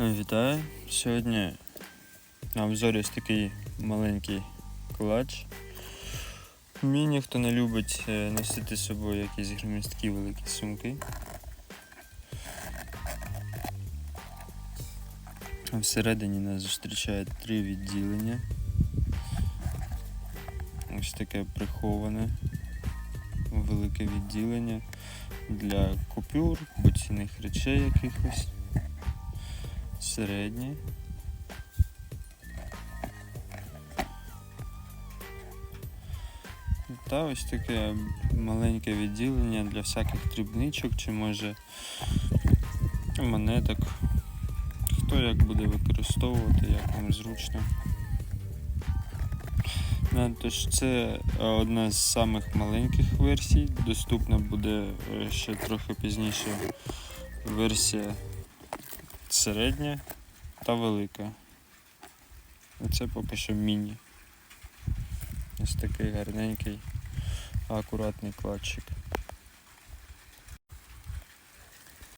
Вітаю! Сьогодні на обзорі ось такий маленький клач. Міні, хто не любить е, носити з собою якісь громісткі великі сумки. Всередині нас зустрічає три відділення. Ось таке приховане велике відділення для купюр, або речей якихось середнє. Та ось таке маленьке відділення для всяких дрібничок чи може монеток. Хто як буде використовувати, як вам зручно. Ну, Тож це е, одна з самих маленьких версій. Доступна буде е, ще трохи пізніше версія середня та велика. Оце поки що міні. Ось такий гарненький, акуратний кладчик.